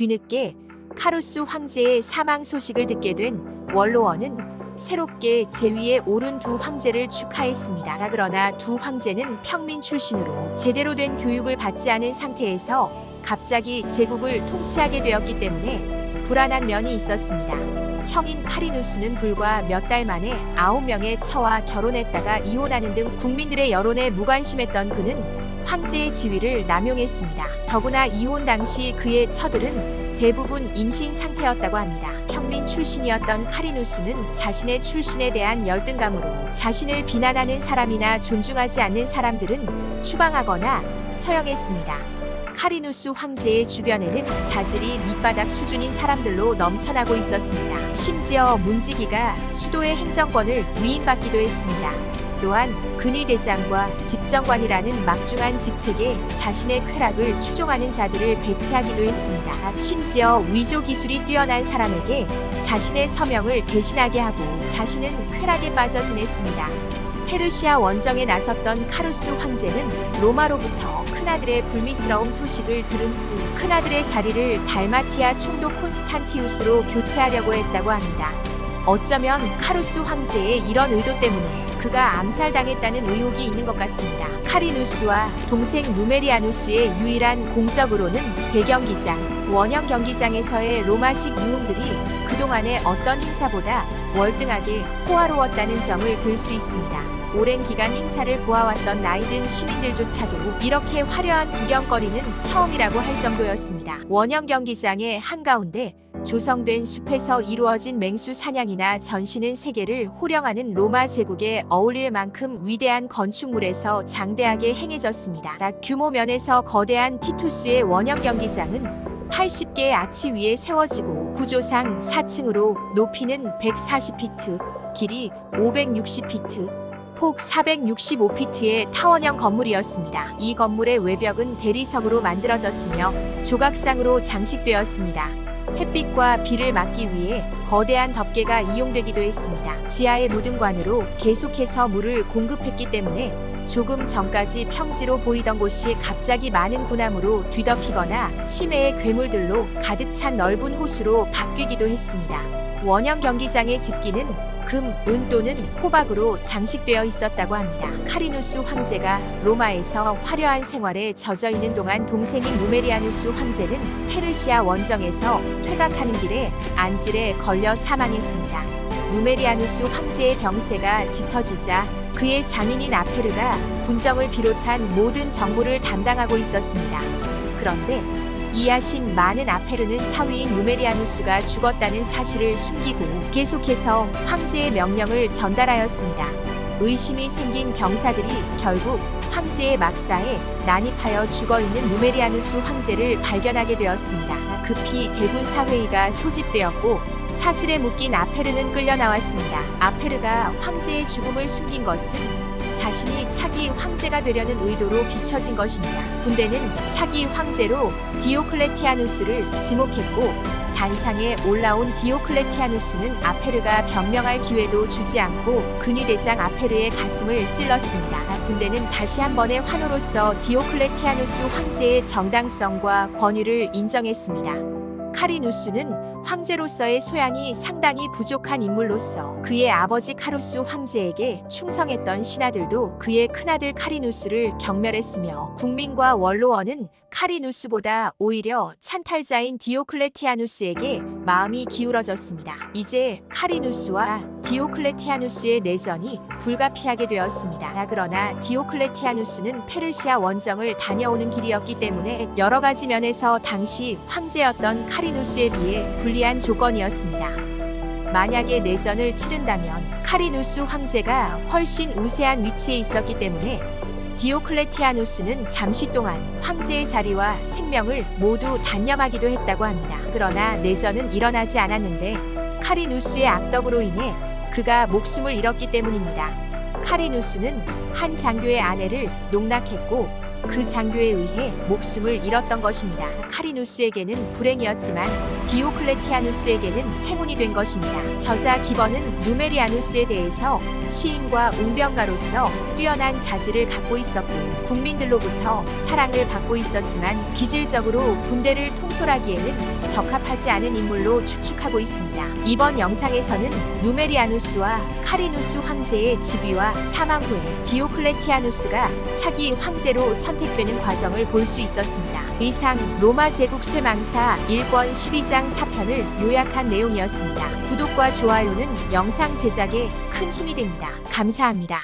뒤늦게 카루스 황제의 사망 소식을 듣게 된 원로원은 새롭게 제위에 오른 두 황제를 축하했습니다. 그러나 두 황제는 평민 출신으로 제대로 된 교육을 받지 않은 상태에서 갑자기 제국을 통치하게 되었기 때문에 불안한 면이 있었습니다. 형인 카리누스는 불과 몇 달 만에 아홉 명의 처와 결혼했다가 이혼하는 등 국민들의 여론에 무관심했던 그는 황제의 지위를 남용했습니다. 더구나 이혼 당시 그의 처들은 대부분 임신 상태였다고 합니다. 평민 출신이었던 카리누스는 자신의 출신에 대한 열등감으로 자신을 비난하는 사람이나 존중하지 않는 사람들은 추방하거나 처형했습니다. 카리누스 황제의 주변에는 자질이 밑바닥 수준인 사람들로 넘쳐나고 있었습니다. 심지어 문지기가 수도의 행정권을 위임받기도 했습니다. 또한 근위대장과 집정관이라는 막중한 직책에 자신의 쾌락을 추종하는 자들을 배치하기도 했습니다. 심지어 위조 기술이 뛰어난 사람에게 자신의 서명을 대신하게 하고 자신은 쾌락에 빠져 지냈습니다. 페르시아 원정에 나섰던 카루스 황제는 로마로부터 큰아들의 불미스러운 소식을 들은 후 큰아들의 자리를 달마티아 총독 콘스탄티우스로 교체하려고 했다고 합니다. 어쩌면 카루스 황제의 이런 의도 때문에 그가 암살당했다는 의혹이 있는 것 같습니다. 카리누스와 동생 누메리아누스의 유일한 공적으로는 대경기장, 원형 경기장에서의 로마식 유흥들이 그동안의 어떤 행사보다 월등하게 호화로웠다는 점을 들 수 있습니다. 오랜 기간 행사를 보아왔던 나이든 시민들조차도 이렇게 화려한 구경거리는 처음이라고 할 정도였습니다. 원형 경기장의 한가운데 조성된 숲에서 이루어진 맹수 사냥이나 전시는 세계를 호령하는 로마 제국에 어울릴 만큼 위대한 건축물에서 장대하게 행해졌습니다. 규모 면에서 거대한 티투스의 원형 경기장은 80개의 아치 위에 세워지고 구조상 4층으로 높이는 140피트, 길이 560피트, 폭 465피트의 타원형 건물이었습니다. 이 건물의 외벽은 대리석으로 만들어졌으며 조각상으로 장식되었습니다. 햇빛과 비를 막기 위해 거대한 덮개가 이용되기도 했습니다. 지하의 무등관으로 계속해서 물을 공급했기 때문에 조금 전까지 평지로 보이던 곳이 갑자기 많은 군함으로 뒤덮이거나 심해의 괴물들로 가득 찬 넓은 호수로 바뀌기도 했습니다. 원형 경기장의 집기는 금, 은 또는 호박으로 장식되어 있었다고 합니다. 카리누스 황제가 로마에서 화려한 생활에 젖어 있는 동안 동생인 누메리아누스 황제는 페르시아 원정에서 퇴각하는 길에 안질에 걸려 사망했습니다. 누메리아누스 황제의 병세가 짙어지자 그의 장인인 아페르가 군정을 비롯한 모든 정보를 담당하고 있었습니다. 그런데 이하신 많은 아페르는 사위인 누메리아누스가 죽었다는 사실을 숨기고 계속해서 황제의 명령을 전달하였습니다. 의심이 생긴 병사들이 결국 황제의 막사에 난입하여 죽어있는 누메리아누스 황제를 발견하게 되었습니다. 급히 대군 사회의가 소집되었고 사슬에 묶인 아페르는 끌려 나왔습니다. 아페르가 황제의 죽음을 숨긴 것은 자신이 차기 황제가 되려는 의도로 비춰진 것입니다. 군대는 차기 황제로 디오클레티아누스를 지목했고 단상에 올라온 디오클레티아누스는 아페르가 변명할 기회도 주지 않고 근위대장 아페르의 가슴을 찔렀습니다. 군대는 다시 한 번의 환호로서 디오클레티아누스 황제의 정당성과 권위를 인정했습니다. 카리누스는 황제로서의 소양이 상당히 부족한 인물로서 그의 아버지 카루스 황제에게 충성했던 신하들도 그의 큰아들 카리누스를 경멸했으며 국민과 원로원은 카리누스보다 오히려 찬탈자인 디오클레티아누스에게 마음이 기울어졌습니다. 이제 카리누스와 디오클레티아누스의 내전이 불가피하게 되었습니다. 그러나 디오클레티아누스는 페르시아 원정을 다녀오는 길이었기 때문에 여러 가지 면에서 당시 황제였던 카리누스에 비해 불리한 조건이었습니다. 만약에 내전을 치른다면 카리누스 황제가 훨씬 우세한 위치에 있었기 때문에 디오클레티아누스는 잠시 동안 황제의 자리와 생명을 모두 단념하기도 했다고 합니다. 그러나 내전은 일어나지 않았는데 카리누스의 악덕으로 인해 그가 목숨을 잃었기 때문입니다. 카리누스는 한 장교의 아내를 농락했고 그 장교에 의해 목숨을 잃었던 것입니다. 카리누스에게는 불행이었지만 디오클레티아누스에게는 행운이 된 것입니다. 저자 기번은 누메리아누스에 대해서 시인과 웅변가로서 뛰어난 자질을 갖고 있었고 국민들로부터 사랑을 받고 있었지만 기질적으로 군대를 통솔하기에는 적합하지 않은 인물로 추측하고 있습니다. 이번 영상에서는 누메리아누스와 카리누스 황제의 즉위와 사망 후에 디오클레티아누스가 차기 황제로 선택되는 과정을 볼 수 있었습니다. 이상 로마 제국 쇠망사 1권 12장 4편을 요약한 내용이었습니다. 구독과 좋아요는 영상 제작에 큰 힘이 됩니다. 감사합니다.